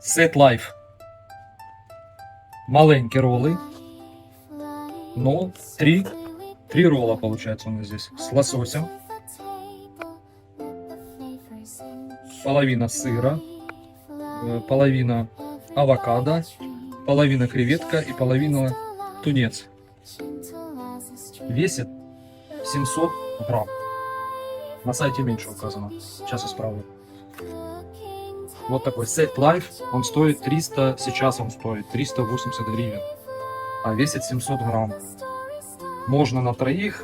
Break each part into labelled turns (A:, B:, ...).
A: Set Life. Маленькие роллы. Но три, три ролла получается у нас здесь. С лососем. Половина сыра. Половина авокадо. Половина креветка и половина тунец. Весит 700 грамм. На сайте меньше указано. Сейчас исправлю. Вот такой Set Life. Он стоит 300, сейчас он стоит 380 гривен. А весит 700 грамм. Можно на троих,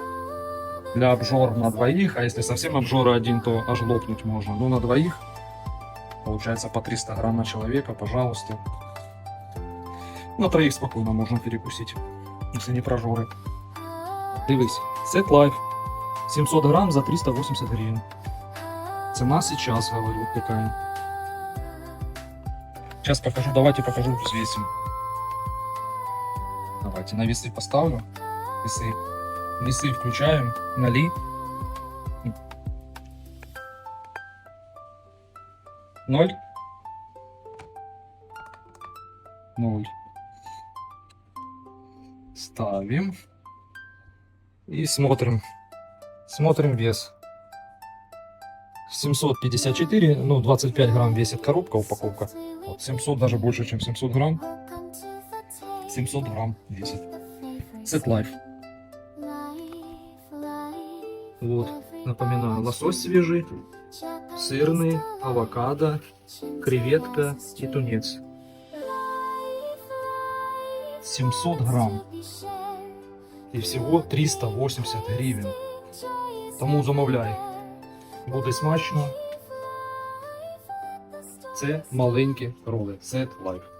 A: для обжора на двоих, а если совсем обжора один, то аж лопнуть можно. Ну, на двоих получается по 300 грамм на человека, пожалуйста. На троих спокойно можно перекусить, если не прожоры. Дивись, Set Life. 700 грамм за 380 гривен. Цена сейчас, говорю, такая. Сейчас покажу, давайте покажу, взвесим. Давайте на весы поставлю. Весы. Весы включаем. Нали. Ноль. Ноль. Ставим. И смотрим. Смотрим вес. 754, ну 25 грамм весит коробка, упаковка. Вот 700, даже больше, чем 700 грамм. 700 грамм весит. Set Life. Вот, напоминаю, лосось свежий, сырный, авокадо, креветка и тунец. 700 грамм. І всього 380 гривень. Тому замовляй. Буде смачно. Це маленькі роли. Set Life.